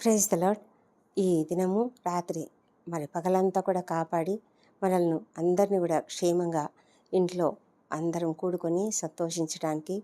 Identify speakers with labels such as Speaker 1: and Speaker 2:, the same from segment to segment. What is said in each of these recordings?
Speaker 1: Praise the lord ఈ దినము రాత్రి మరి పగలంతా కూడా కాపాడి మనల్ని అందరినీ కూడా క్షేమంగా ఇంట్లో అందరం కూడుకొని సంతోషించడానికి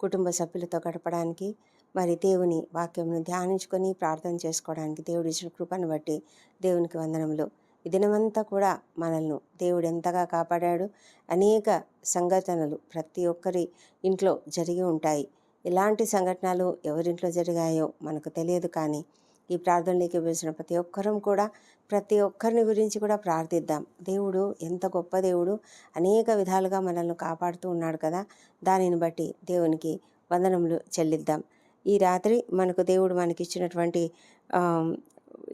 Speaker 1: కుటుంబ సభ్యులతో గడపడానికి మరి దేవుని వాక్యంను ధ్యానించుకొని ప్రార్థన చేసుకోవడానికి దేవుడు ఇచ్చిన కృపను బట్టి దేవునికి వందనములు. ఈ దినమంతా కూడా మనల్ని దేవుడు ఎంతగా కాపాడాడు అనేక సంఘటనలు ప్రతి ఒక్కరి ఇంట్లో జరిగి ఉంటాయి. ఎలాంటి సంఘటనలు ఎవరింట్లో జరిగాయో మనకు తెలియదు కానీ ఈ ప్రార్థనలోకి వేసిన ప్రతి ఒక్కరం కూడా ప్రతి ఒక్కరిని గురించి కూడా ప్రార్థిద్దాం. దేవుడు ఎంత గొప్ప దేవుడు. అనేక విధాలుగా మనల్ని కాపాడుతూ ఉన్నాడు కదా. దానిని బట్టి దేవునికి వందనములు చెల్లిద్దాం. ఈ రాత్రి మనకు దేవుడు మనకి ఇచ్చినటువంటి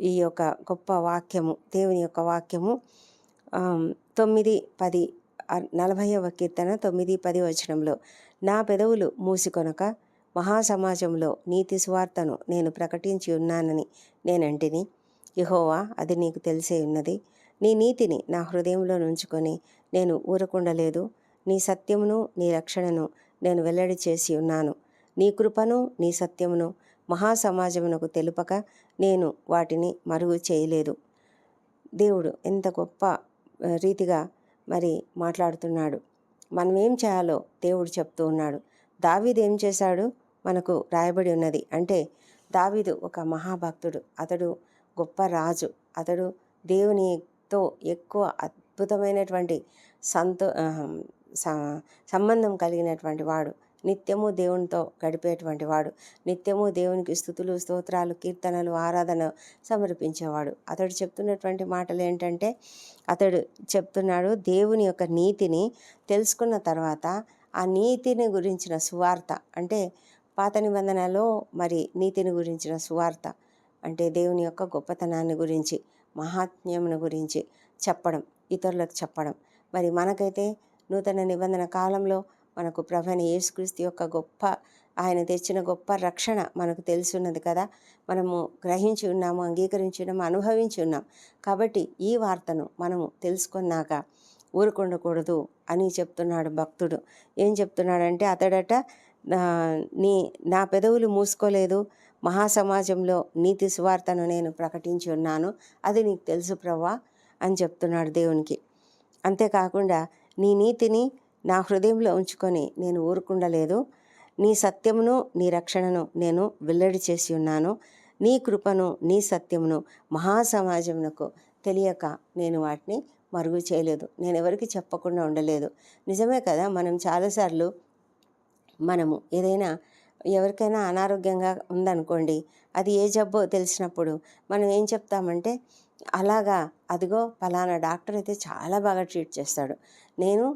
Speaker 1: ఈ యొక్క గొప్ప వాక్యము దేవుని యొక్క వాక్యము తొమ్మిది పది నలభై నలభైవ కీర్తన తొమ్మిది పది వచనంలో నా పెదవులు మూసికొనక మహాసమాజంలో నీతి స్వార్థను నేను ప్రకటించి ఉన్నానని నేనంటిని. యహోవా అది నీకు తెలిసే ఉన్నది. నీ నీతిని నా హృదయంలో నుంచుకొని నేను ఊరకుండలేదు. నీ సత్యమును నీ రక్షణను నేను వెల్లడి చేసి ఉన్నాను. నీ కృపను నీ సత్యమును మహాసమాజమునకు తెలుపక నేను వాటిని మరుగు చేయలేదు. దేవుడు ఎంత గొప్ప రీతిగా మరి మాట్లాడుతున్నాడు. మనం ఏం చేయాలో దేవుడు చెప్తూ ఉన్నాడు. దావీదు ఏం చేశాడు? మనకు రాయబడి ఉన్నది. అంటే దావీదు ఒక మహాభక్తుడు. అతడు గొప్ప రాజు. అతడు దేవునితో ఎక్కువ అద్భుతమైనటువంటి సంతో సంబంధం కలిగినటువంటి వాడు. నిత్యము దేవునితో గడిపేటువంటి వాడు. నిత్యము దేవునికి స్థుతులు స్తోత్రాలు కీర్తనలు ఆరాధన సమర్పించేవాడు. అతడు చెప్తున్నటువంటి మాటలు ఏంటంటే అతడు చెప్తున్నాడు దేవుని యొక్క నీతిని తెలుసుకున్న తర్వాత ఆ నీతిని గురించిన సువార్త. అంటే పాత నిబంధనలో మరి నీతిని గురించిన సువార్త. అంటే దేవుని యొక్క గొప్పతనాన్ని గురించి మహాత్మ్యమును గురించి చెప్పడం ఇతరులకు చెప్పడం. మరి మనకైతే నూతన నిబంధన కాలంలో మనకు ప్రభని యేసుక్రీస్తు యొక్క గొప్ప ఆయన తెచ్చిన గొప్ప రక్షణ మనకు తెలిసి ఉన్నది కదా. మనము గ్రహించి ఉన్నాము అంగీకరించి ఉన్నాము అనుభవించి ఉన్నాం కాబట్టి ఈ వార్తను మనము తెలుసుకున్నాక ఊరుకుండకూడదు అని చెప్తున్నాడు భక్తుడు. ఏం చెప్తున్నాడంటే అతడట నీ నా పెదవులు మూసుకోలేదు. మహాసమాజంలో నీతి సువార్తను నేను ప్రకటించి ఉన్నాను. అది నీకు తెలుసు ప్రవ్వా అని చెప్తున్నాడు దేవునికి. అంతేకాకుండా నీ నీతిని నా హృదయంలో ఉంచుకొని నేను ఊరుకుండలేదు. నీ సత్యమును నీ రక్షణను నేను వెల్లడి చేసి ఉన్నాను. నీ కృపను నీ సత్యమును మహాసమాజమునకు తెలియక నేను వాటిని మరుగు చేయలేదు. నేను ఎవరికి చెప్పకుండా ఉండలేదు. నిజమే కదా? మనం చాలాసార్లు మనము ఏదైనా ఎవరికైనా అనారోగ్యంగా ఉందనుకోండి అది ఏ జబ్బో తెలిసినప్పుడు మనం ఏం చెప్తామంటే అలాగా అదిగో ఫలానా డాక్టర్ అయితే చాలా బాగా ట్రీట్ చేస్తాడు. నేను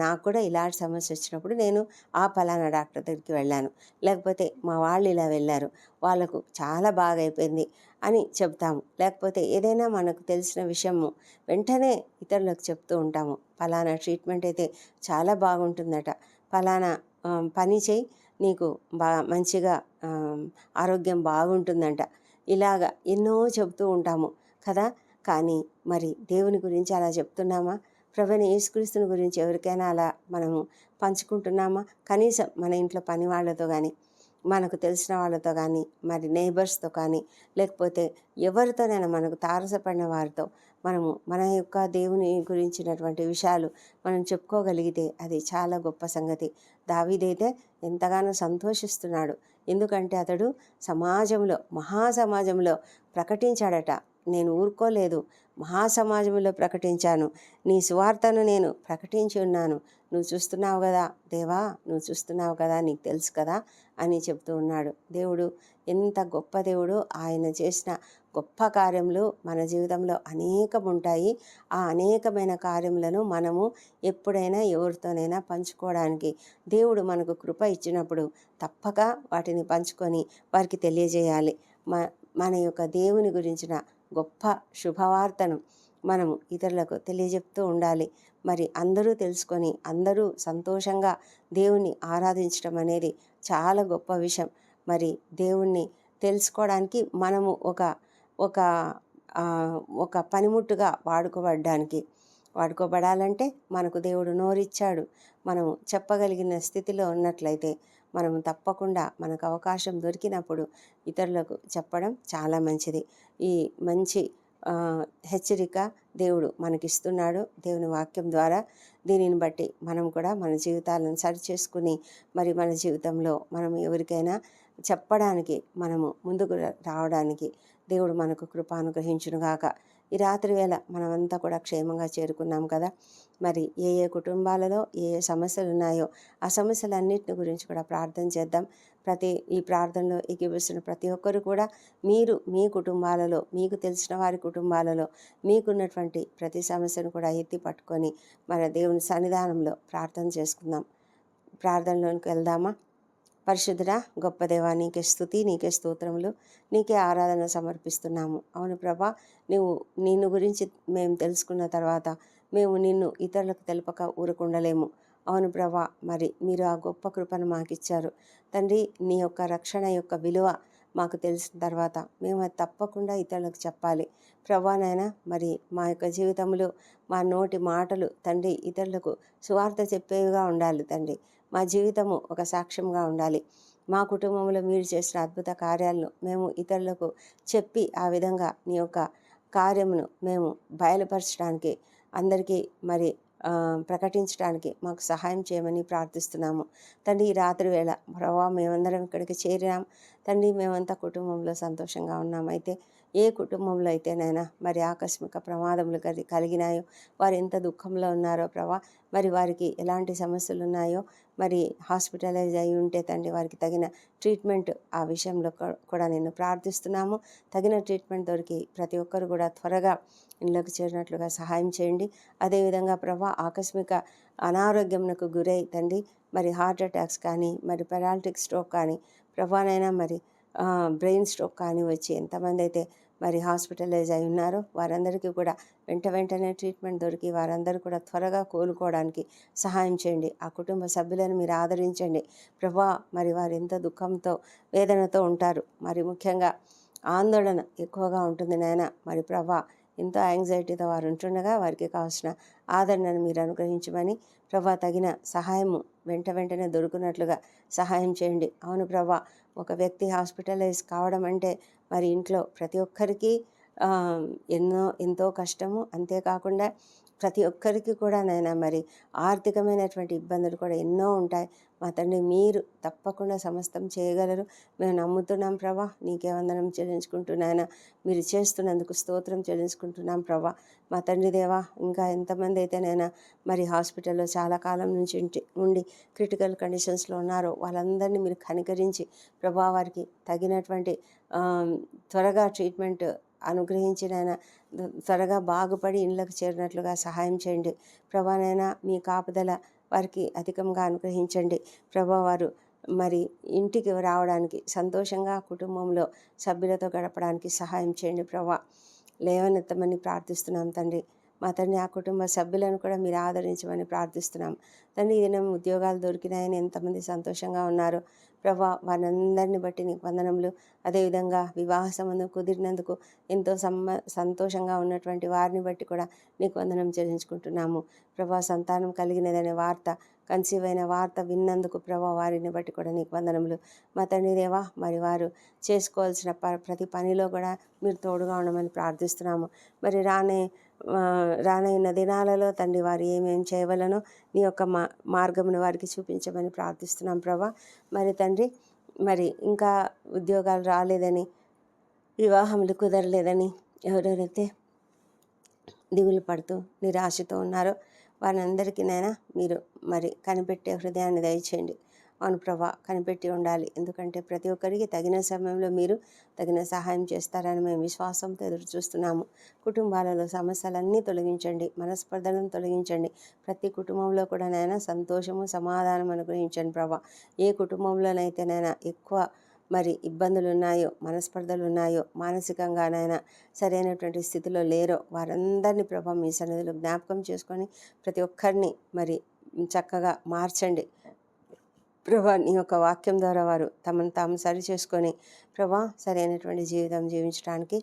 Speaker 1: నాకు కూడా ఇలాంటి సమస్య వచ్చినప్పుడు నేను ఆ పలానా డాక్టర్ దగ్గరికి వెళ్ళాను. లేకపోతే మా వాళ్ళు ఇలా వెళ్ళారు వాళ్ళకు చాలా బాగా అయిపోయింది అని చెప్తాము. లేకపోతే ఏదైనా మనకు తెలిసిన విషయము వెంటనే ఇతరులకు చెప్తూ ఉంటాము. పలానా ట్రీట్మెంట్ అయితే చాలా బాగుంటుందట. పలానా పని చేయి నీకు బా మంచిగా ఆరోగ్యం బాగుంటుందంట. ఇలాగా ఎన్నో చెబుతూ ఉంటాము కదా. కానీ మరి దేవుని గురించి అలా చెప్తున్నామా? ప్రభుని యేసుక్రీస్తుని గురించి ఎవరికైనా అలా మనము పంచుకుంటున్నామా? కనీసం మన ఇంట్లో పని వాళ్ళతో కానీ మనకు తెలిసిన వాళ్ళతో కానీ మరి నైబర్స్తో కానీ లేకపోతే ఎవరితోనైనా మనకు తారసపడిన వారితో మనము మన యొక్క దేవుని గురించినటువంటి విషయాలు మనం చెప్పుకోగలిగితే అది చాలా గొప్ప సంగతి. దావీదైతే ఎంతగానో సంతోషిస్తున్నాడు. ఎందుకంటే అతడు సమాజంలో మహాసమాజంలో ప్రకటించాడట. నేను ఊరుకోలేదు. మహాసమాజంలో ప్రకటించాను. నీ సువార్తను నేను ప్రకటించి ఉన్నాను. నువ్వు చూస్తున్నావు కదా దేవా నువ్వు చూస్తున్నావు కదా నీకు తెలుసు కదా అని చెప్తూ ఉన్నాడు. దేవుడు ఎంత గొప్ప దేవుడు ఆయన చేసిన గొప్ప కార్యములు మన జీవితంలో అనేకం ఉంటాయి ఆ అనేకమైన కార్యములను మనము ఎప్పుడైనా ఎవరితోనైనా పంచుకోవడానికి దేవుడు మనకు కృప ఇచ్చినప్పుడు తప్పక వాటిని పంచుకొని వారికి తెలియజేయాలి. మ మన యొక్క దేవుని గురించిన గొప్ప శుభవార్తను మనము ఇతరులకు తెలియజెప్తూ ఉండాలి. మరి అందరూ తెలుసుకొని అందరూ సంతోషంగా దేవుణ్ణి ఆరాధించడం అనేది చాలా గొప్ప విషయం. మరి దేవుణ్ణి తెలుసుకోవడానికి మనము ఒక ఒక ఒక పనిముట్టుగా వాడుకోబడ్డానికి వాడుకోబడాలంటే మనకు దేవుడు నోరిచ్చాడు. మనము చెప్పగలిగిన స్థితిలో ఉన్నట్లయితే మనం తప్పకుండా మనకు అవకాశం దొరికినప్పుడు ఇతరులకు చెప్పడం చాలా మంచిది. ఈ మంచి హెచ్చరిక దేవుడు మనకిస్తున్నాడు. దేవుని వాక్యం ద్వారా దీనిని బట్టి మనం కూడా మన జీవితాలను సరిచేసుకుని మరి మన జీవితంలో మనం ఎవరికైనా చెప్పడానికి మనము ముందుకు రావడానికి దేవుడు మనకు కృప అనుగ్రహించునుగాక ఈ రాత్రి వేళ మనమంతా కూడా క్షేమంగా చేరుకున్నాం కదా. మరి ఏ ఏ కుటుంబాలలో ఏ ఏ సమస్యలు ఉన్నాయో ఆ సమస్యలన్నింటిని గురించి కూడా ప్రార్థన చేద్దాం. ప్రతి ఈ ప్రార్థనలో ఎగిపిస్తున్న ప్రతి ఒక్కరు కూడా మీరు మీ కుటుంబాలలో మీకు తెలిసిన వారి కుటుంబాలలో మీకున్నటువంటి ప్రతి సమస్యను కూడా ఎత్తి పట్టుకొని మన దేవుని సన్నిధానంలో ప్రార్థన చేసుకుందాం. ప్రార్థనలోనికి వెళ్దామా? పరిశుద్ధుడా గొప్ప దేవా నీకే స్థుతి నీకే స్తోత్రములు నీకే ఆరాధన సమర్పిస్తున్నాము. అవును ప్రభా నువ్వు నిన్ను గురించి మేము తెలుసుకున్న తర్వాత మేము నిన్ను ఇతరులకు తెలపక ఊరుకుండలేము. అవును ప్రభా మరి మీరు ఆ గొప్ప కృపను మాకు ఇచ్చారు తండ్రి నీ యొక్క రక్షణ యొక్క విలువ మాకు తెలిసిన తర్వాత మేము అది తప్పకుండా ఇతరులకు చెప్పాలి. ప్రభానైనా మరి మా యొక్క జీవితంలో మా నోటి మాటలు తండ్రి ఇతరులకు సువార్త చెప్పేవిగా ఉండాలి తండ్రి. మా జీవితము ఒక సాక్ష్యంగా ఉండాలి. మా కుటుంబంలో మీరు చేసిన అద్భుత కార్యాలను మేము ఇతరులకు చెప్పి ఆ విధంగా నీ యొక్క కార్యమును మేము బయలుపరచడానికి అందరికీ మరి ప్రకటించడానికి మాకు సహాయం చేయమని ప్రార్థిస్తున్నాము. తండ్రి ఈ రాత్రి వేళ ప్రభావ మేమందరం ఇక్కడికి చేరినాం. తండ్రి మేమంతా కుటుంబంలో సంతోషంగా ఉన్నాం. అయితే ఏ కుటుంబంలో అయితేనైనా మరి ఆకస్మిక ప్రమాదములు కలి కలిగినాయో వారు ఎంత దుఃఖంలో ఉన్నారో ప్రభా మరి వారికి ఎలాంటి సమస్యలు ఉన్నాయో మరి హాస్పిటలైజ్ అయి ఉంటే తండ్రి వారికి తగిన ట్రీట్మెంట్ ఆ విషయంలో కూడా నేను ప్రార్థిస్తున్నాము. తగిన ట్రీట్మెంట్ దొరికి ప్రతి ఒక్కరు కూడా త్వరగా ఇళ్ళకు చేరినట్లుగా సహాయం చేయండి. అదేవిధంగా ప్రభా ఆకస్మిక అనారోగ్యంకు గురై తండ్రి మరి హార్ట్ అటాక్స్ కానీ మరి పెరాలిటిక్ స్ట్రోక్ కానీ ప్రభానైనా మరి బ్రెయిన్ స్ట్రోక్ కానీ వచ్చి ఎంతమంది అయితే మరి హాస్పిటలైజ్ అయి ఉన్నారో. వారందరికీ కూడా వెంట వెంటనే ట్రీట్మెంట్ దొరికి వారందరూ కూడా త్వరగా కోలుకోవడానికి సహాయం చేయండి. ఆ కుటుంబ సభ్యులను మీరు ఆదరించండి. ప్రభా మరి వారు ఎంత దుఃఖంతో వేదనతో ఉంటారు. మరి ముఖ్యంగా ఆందోళన ఎక్కువగా ఉంటుంది నాయన. మరి ప్రభా ఎంతో యాంగ్జైటీతో వారు ఉంటుండగా వారికి కావాల్సిన ఆదరణను మీరు అనుగ్రహించమని ప్రభా తగిన సహాయము వెంట వెంటనే దొరుకున్నట్లుగా సహాయం చేయండి. అవును ప్రభా ఒక వ్యక్తి హాస్పిటలైజ్ కావడం అంటే మరి ఇంట్లో ప్రతి ఒక్కరికి ఎన్నో ఎంతో కష్టము. అంతేకాకుండా ప్రతి ఒక్కరికి కూడా నైనా మరి ఆర్థికమైనటువంటి ఇబ్బందులు కూడా ఎన్నో ఉంటాయి. మా తండ్రి మీరు తప్పకుండా సమస్తం చేయగలరు. మేము నమ్ముతున్నాం ప్రభా నీకే వందనం చెల్లించుకుంటున్నాయన మీరు చేస్తున్నందుకు స్తోత్రం చెల్లించుకుంటున్నాం ప్రభా. మా తండ్రి దేవా ఇంకా ఎంతమంది అయితేనైనా మరి హాస్పిటల్లో చాలా కాలం నుంచి ఉండి క్రిటికల్ కండిషన్స్లో ఉన్నారో వాళ్ళందరినీ మీరు కనికరించి ప్రభా వారికి తగినటువంటి త్వరగా ట్రీట్మెంట్ అనుగ్రహించిన త్వరగా బాగుపడి ఇళ్ళకు చేరినట్లుగా సహాయం చేయండి. ప్రభానైనా మీ కాపుదల వారికి అధికంగా అనుగ్రహించండి. ప్రభా వారు మరి ఇంటికి రావడానికి సంతోషంగా కుటుంబంలో సభ్యులతో గడపడానికి సహాయం చేయండి ప్రభా. లేవనెత్తమని ప్రార్థిస్తున్నాం తండ్రి. మా తండ్రి ఆ కుటుంబ సభ్యులను కూడా మీరు ఆదరించమని ప్రార్థిస్తున్నాం. తండ్రి ఈ దినం ఉద్యోగాలు దొరికినాయని ఎంతమంది సంతోషంగా ఉన్నారు. ప్రభా వారందరిని బట్టి నీకు వందనములు. అదేవిధంగా వివాహ సంబంధం కుదిరినందుకు ఎంతో సమ్మ సంతోషంగా ఉన్నటువంటి వారిని బట్టి కూడా నీకు వందనం చెల్లించుకుంటున్నాము. ప్రభా సంతానం కలిగినదనే వార్త కన్సీవ్ అయిన వార్త విన్నందుకు ప్రభా వారిని బట్టి కూడా నీకు వందనములు. మా తండ్రి దేవా మరి వారు చేసుకోవాల్సిన ప ప్రతి పనిలో కూడా మీరు తోడుగా ఉండమని ప్రార్థిస్తున్నాము. మరి రానే రానైన దినాలలో తండ్రి వారు ఏమేమి చేయవలనో నీ యొక్క మా మార్గమును వారికి చూపించమని ప్రార్థిస్తున్నాం ప్రభా. మరి తండ్రి మరి ఇంకా ఉద్యోగాలు రాలేదని వివాహములు కుదరలేదని ఎవరెవరైతే దిగులు పడుతూ నిరాశతో ఉన్నారో వారందరికీ నైనా మీరు మరి కనిపెట్టే హృదయాన్ని దయచేయండి. అవును ప్రభా కనిపెట్టి ఉండాలి. ఎందుకంటే ప్రతి ఒక్కరికి తగిన సమయంలో మీరు తగిన సహాయం చేస్తారని మేము విశ్వాసంతో ఎదురు చూస్తున్నాము. కుటుంబాలలో సమస్యలన్నీ తొలగించండి. మనస్పర్ధలను తొలగించండి. ప్రతి కుటుంబంలో కూడా నైనా సంతోషము సమాధానం అనుగ్రహించండి ప్రభా. ఏ కుటుంబంలోనైతేనైనా ఎక్కువ మరి ఇబ్బందులు ఉన్నాయో మనస్పర్ధలు ఉన్నాయో మానసికంగానైనా సరైనటువంటి స్థితిలో లేరో వారందరినీ ప్రభా మీ సన్నిధిలో జ్ఞాపకం చేసుకొని ప్రతి ఒక్కరిని మరి చక్కగా మార్చండి. ప్రభా నీ యొక్క వాక్యం ద్వారా వారు తమను తాము సరి చేసుకొని ప్రభా సరైనటువంటి జీవితం జీవించడానికి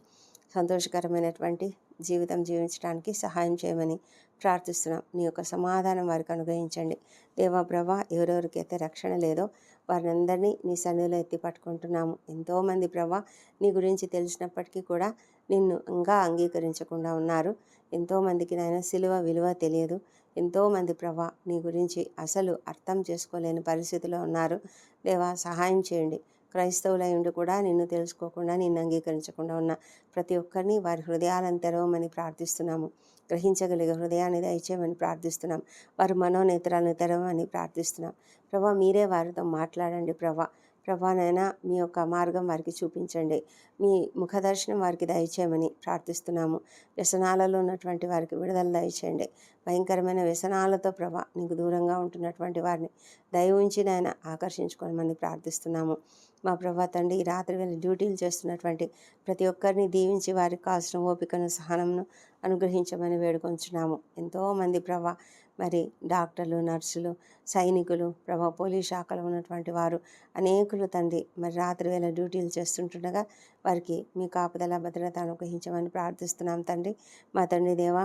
Speaker 1: సంతోషకరమైనటువంటి జీవితం జీవించడానికి సహాయం చేయమని ప్రార్థిస్తున్నాం. నీ యొక్క సమాధానం వారికి అనుగ్రహించండి. దేవా ప్రభా ఎవరెవరికైతే రక్షణ లేదో వారిని అందరినీ నీ సన్నిధిలో ఎత్తి పట్టుకుంటున్నాము. ఎంతోమంది ప్రభా నీ గురించి తెలిసినప్పటికీ కూడా నిన్ను ఇంకా అంగీకరించకుండా ఉన్నారు. ఎంతోమందికి నాయన సిలువ విలువ తెలియదు. ఎంతోమంది ప్రభా నీ గురించి అసలు అర్థం చేసుకోలేని పరిస్థితిలో ఉన్నారు. దేవా సహాయం చేయండి. క్రైస్తవులై ఉండి కూడా నిన్ను తెలుసుకోకుండా నిన్ను అంగీకరించకుండా ఉన్న ప్రతి ఒక్కరిని వారి హృదయాలను తెరవమని ప్రార్థిస్తున్నాము. గ్రహించగలిగే హృదయాన్ని దయచేయమని ప్రార్థిస్తున్నాం. వారి మనోనేత్రాలను తెరవమని ప్రార్థిస్తున్నాం. ప్రభా మీరే వారితో మాట్లాడండి ప్రభా. ప్రభానైనా మీ యొక్క మార్గం వారికి చూపించండి. మీ ముఖదర్శనం వారికి దయచేయమని ప్రార్థిస్తున్నాము. వ్యసనాలలో ఉన్నటువంటి వారికి విడుదల దయచేయండి. భయంకరమైన వ్యసనాలతో ప్రభా నీకు దూరంగా ఉంటున్నటువంటి వారిని దయ ఉంచి నాయన ఆకర్షించుకోమని ప్రార్థిస్తున్నాము. మా ప్రభా తండ్రి ఈ రాత్రి వేళ డ్యూటీలు చేస్తున్నటువంటి ప్రతి ఒక్కరిని దీవించి వారికి కావాల్సిన ఓపికను సహనంను అనుగ్రహించమని వేడుకొంచున్నాము. ఎంతోమంది ప్రభా మరి డాక్టర్లు నర్సులు సైనికులు ప్రభా పోలీస్ శాఖలో ఉన్నటువంటి వారు అనేకులు తండ్రి. మరి రాత్రి వేళ డ్యూటీలు చేస్తుంటుండగా వారికి మీ కాపుదల భద్రత అనుగ్రహించమని ప్రార్థిస్తున్నాం తండ్రి. మా తండ్రి దేవా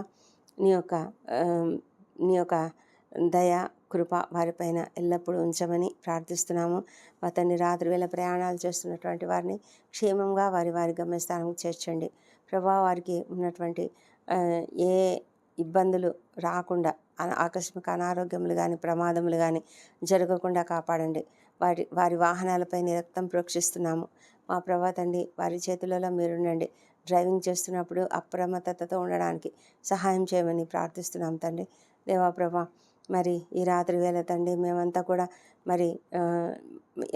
Speaker 1: నీ యొక్క నీ యొక్క దయ కృప వారిపైన ఎల్లప్పుడూ ఉంచమని ప్రార్థిస్తున్నాము. మా తండ్రి రాత్రి వేళ ప్రయాణాలు చేస్తున్నటువంటి వారిని క్షేమంగా వారి వారి గమ్యస్థానం చేర్చండి. ప్రభా వారికి ఉన్నటువంటి ఏ ఇబ్బందులు రాకుండా అన- ఆకస్మిక అనారోగ్యములు కానీ ప్రమాదములు కానీ జరగకుండా కాపాడండి. వారి వారి వాహనాలపై నిరక్తం ప్రోక్షిస్తున్నాము. మా ప్రభా తండ్రి వారి చేతులలో మీరుండండి. డ్రైవింగ్ చేస్తున్నప్పుడు అప్రమత్తతతో ఉండడానికి సహాయం చేయమని ప్రార్థిస్తున్నాం తండ్రి. దేవా ప్రభా మరి ఈ రాత్రి వేళ తండ్రి మేమంతా కూడా మరి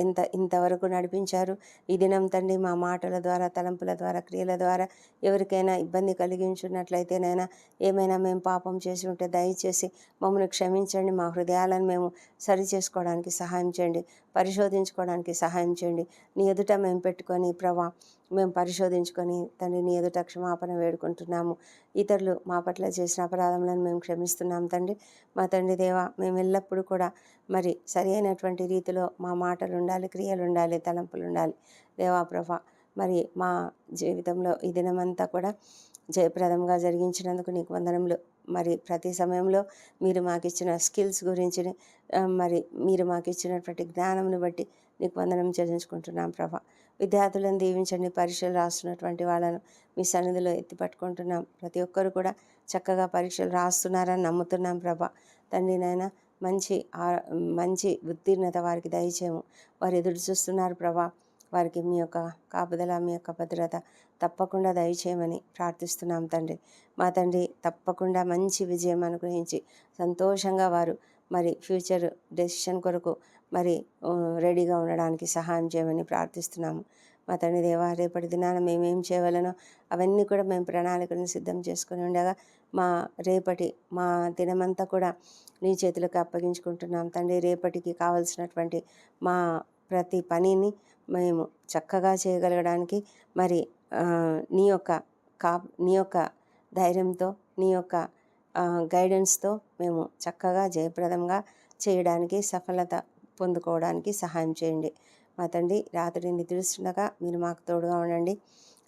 Speaker 1: ఎంత ఇంతవరకు నడిపించారు? ఈ దినం తండ్రి మా మాటల ద్వారా తలంపుల ద్వారా క్రియల ద్వారా ఎవరికైనా ఇబ్బంది కలిగించున్నట్లయితేనైనా ఏమైనా మేము పాపం చేసి ఉంటే దయచేసి మమ్మల్ని క్షమించండి. మా హృదయాలను మేము సరి చేసుకోవడానికి సహాయం చేయండి. పరిశోధించుకోవడానికి సహాయం చేయండి. నీ ఎదుట మేము పెట్టుకొని ప్రభా మేము పరిశోధించుకొని తండ్రి నీ ఎదుట క్షమాపణ వేడుకుంటున్నాము. ఇతరులు మా పట్ల చేసిన అపరాధములను మేము క్షమిస్తున్నాం తండ్రి. మా తండ్రి దేవా మేము ఎల్లప్పుడూ కూడా మరి సరి అయినటువంటి రీతిలో మా మాటలు ఉండాలి క్రియలు ఉండాలి తలంపులు ఉండాలి దేవా ప్రభా మరి మా జీవితంలో ఈ దినమంతా కూడా జయప్రదంగా జరిగించినందుకు నీకు వందనములు. మరి ప్రతి సమయంలో మీరు మాకు ఇచ్చిన స్కిల్స్ గురించి మరి మీరు మాకు ఇచ్చినటువంటి జ్ఞానంను బట్టి నీకు వందనం చెల్లించుకుంటున్నాం ప్రభా. విద్యార్థులను దీవించండి పరీక్షలు రాస్తున్నటువంటి వాళ్ళను మీ సన్నిధిలో ఎత్తి పట్టుకుంటున్నాం. ప్రతి ఒక్కరు కూడా చక్కగా పరీక్షలు రాస్తున్నారని నమ్ముతున్నాం ప్రభా. తండ్రి నాయన మంచి మంచి ఉత్తీర్ణత వారికి దయచేయము. వారు ఎదురు చూస్తున్నారు ప్రభా. వారికి మీ యొక్క కాపుదల మీ యొక్క భద్రత తప్పకుండా దయచేయమని ప్రార్థిస్తున్నాం తండ్రి. మా తండ్రి తప్పకుండా మంచి విజయం అనుగ్రహించి సంతోషంగా వారు మరి ఫ్యూచర్ డెసిషన్ కొరకు మరి రెడీగా ఉండడానికి సహాయం చేయమని ప్రార్థిస్తున్నాము. మా తండ్రి దేవా రేపటి దినాన మేమేం చేయవలనో అవన్నీ కూడా మేము ప్రణాళికలను సిద్ధం చేసుకుని ఉండగా మా రేపటి మా దినమంతా కూడా నీ చేతులకు అప్పగించుకుంటున్నాం. తండ్రి రేపటికి కావలసినటువంటి మా ప్రతి పనిని మేము చక్కగా చేయగలగడానికి మరి నీ యొక్క కా నీ యొక్క ధైర్యంతో నీ యొక్క గైడెన్స్తో మేము చక్కగా జయప్రదంగా చేయడానికి సఫలత పొందుకోవడానికి సహాయం చేయండి. మా తండ్రి రాత్రి నిద్రిస్తుండగా మీరు మాకు తోడుగా ఉండండి.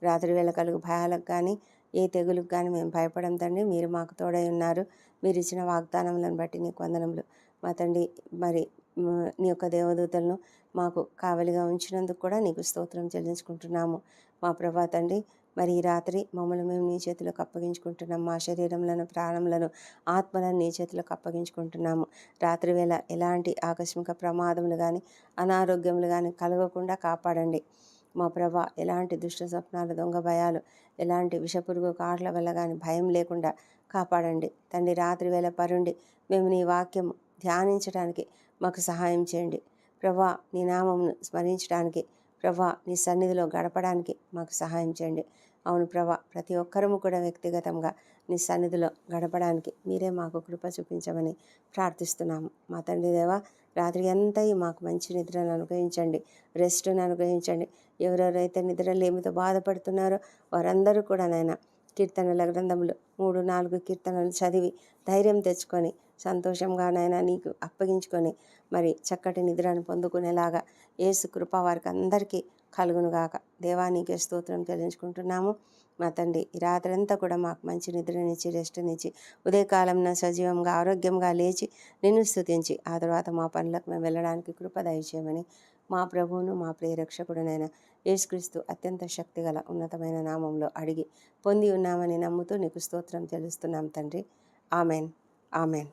Speaker 1: రాత్రి వేళ కలుగు భయాలకు కానీ ఏ తెగులకు కానీ మేము భయపడం తండ్రి మీరు మాకు తోడై ఉన్నారు. మీరు ఇచ్చిన వాగ్దానములను బట్టి నీకు వందనములు. మా తండ్రి మరి నీ యొక్క దేవదూతలను మాకు కావలిగా ఉంచినందుకు కూడా నీకు స్తోత్రం చెల్లించుకుంటున్నాము. మా ప్రభా తండ్రి మరి ఈ రాత్రి మమ్మల్ని మేము నీ చేతులకు అప్పగించుకుంటున్నాం మా శరీరంలను ప్రాణములను ఆత్మలను నీ చేతులకు అప్పగించుకుంటున్నాము. రాత్రి వేళ ఎలాంటి ఆకస్మిక ప్రమాదములు కానీ అనారోగ్యములు కానీ కలగకుండా కాపాడండి. మా ప్రభా ఎలాంటి దుష్ట స్వప్నాలు దొంగ భయాలు ఎలాంటి విషపురుగు కాట్ల వల్ల కానీ భయం లేకుండా కాపాడండి. తండ్రి రాత్రి వేళ పరుండి మేము నీ వాక్యం ధ్యానించడానికి మాకు సహాయం చేయండి. ప్రభా నీ నామమును స్మరించడానికి ప్రభా నీ సన్నిధిలో గడపడానికి మాకు సహాయం చేయండి. అవును ప్రభా ప్రతి ఒక్కరము కూడా వ్యక్తిగతంగా నీ సన్నిధిలో గడపడానికి మీరే మాకు కృప చూపించమని ప్రార్థిస్తున్నాము. మా తండ్రి దేవా రాత్రి అంతా మాకు మంచి నిద్రను అనుగ్రహించండి. రెస్ట్ను అనుగ్రహించండి. ఎవరెవరైతే నిద్రలేమితో బాధపడుతున్నారో వారందరూ కూడా నాయన కీర్తనల గ్రంథములు మూడు నాలుగు కీర్తనలు చదివి ధైర్యం తెచ్చుకొని సంతోషంగా నాయన నీకు అప్పగించుకొని మరి చక్కటి నిద్రను పొందుకునేలాగా ఏసు కృప వారికి అందరికీ కలుగునుగాక. దేవానికి స్తోత్రం చెల్లించుకుంటున్నాము. మా తండ్రి ఈ రాత్రంతా కూడా మాకు మంచి నిద్రనిచ్చి రెస్ట్నిచ్చి ఉదయకాలంన సజీవంగా ఆరోగ్యంగా లేచి నిన్ను స్థుతించి ఆ తర్వాత మా పనులకు మేము వెళ్ళడానికి కృప దయచేయమని మా ప్రభువును మా ప్రియరక్షకుడునైన యేసుక్రీస్తు అత్యంత శక్తిగల ఉన్నతమైన నామంలో అడిగి పొంది ఉన్నామని నమ్ముతూ నీకు స్తోత్రం చెల్లిస్తున్నాం తండ్రి. ఆమెన్. ఆమెన్.